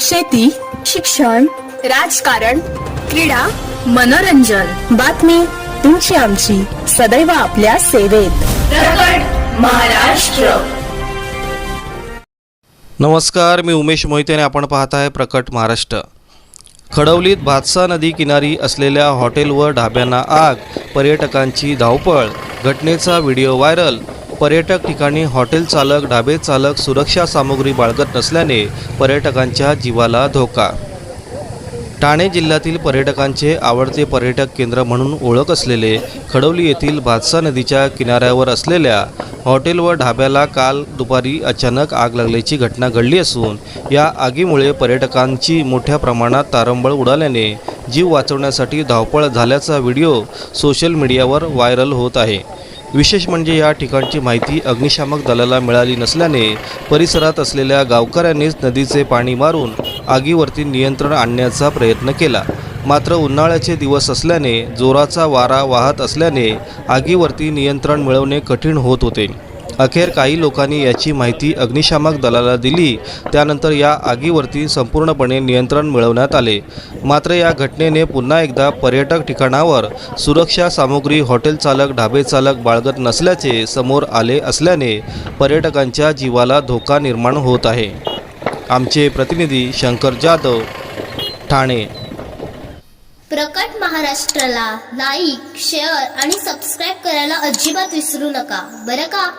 शेती शिक्षण राजकारण क्रीडा मनोरंजन. बातमी तुमची आमची. सदैव आपल्या सेवेत. प्रकट महाराष्ट्र. नमस्कार मी उमेश मोहिते आणि आपण पाहत आहे प्रकट महाराष्ट्र. खडवलीत भातसा नदी किनारी असलेल्या हॉटेल व ढाब्यांना आग पर्यटकांची धावपळ घटनेचा व्हिडिओ व्हायरल. पर्यटक ठिकाणी हॉटेल चालक ढाबे चालक सुरक्षा सामुग्री बाळगत नसल्याने पर्यटकांच्या जीवाला धोका. ठाणे जिल्ह्यातील पर्यटकांचे आवडते पर्यटक केंद्र म्हणून ओळख असलेले खडवली येथील भातसा नदीच्या किनाऱ्यावर असलेल्या हॉटेल व ढाब्याला काल दुपारी अचानक आग लागल्याची घटना घडली असून या आगीमुळे पर्यटकांची मोठ्या प्रमाणात तारंबळ उडाल्याने जीव वाचवण्यासाठी धावपळ झाल्याचा व्हिडिओ सोशल मीडियावर व्हायरल होत आहे. विशेष म्हणजे या ठिकाणची माहिती अग्निशामक दलाला मिळाली नसल्याने परिसरात असलेल्या गावकऱ्यांनीच नदीचे पाणी मारून आगीवरती नियंत्रण आणण्याचा प्रयत्न केला. मात्र उन्हाळ्याचे दिवस असल्याने जोराचा वारा वाहत असल्याने आगीवरती नियंत्रण मिळवणे कठीण होत होते. अखेर काही लोकांनी याची माहिती अग्निशामक दलाला दिली. त्यानंतर या आगीवरती संपूर्णपणे नियंत्रण मिळवण्यात आले. मात्र या घटनेने पुन्हा एकदा पर्यटक ठिकाणावर सुरक्षा सामुग्री हॉटेल चालक ढाबे चालक बाळगत नसल्याचे समोर आले असल्याने पर्यटकांच्या जीवाला धोका निर्माण होत आहे. आमचे प्रतिनिधी शंकर जाधव ठाणे. प्रकट महाराष्ट्राला लाईक शेअर आणि सबस्क्राईब करायला अजिबात विसरू नका. बरं का?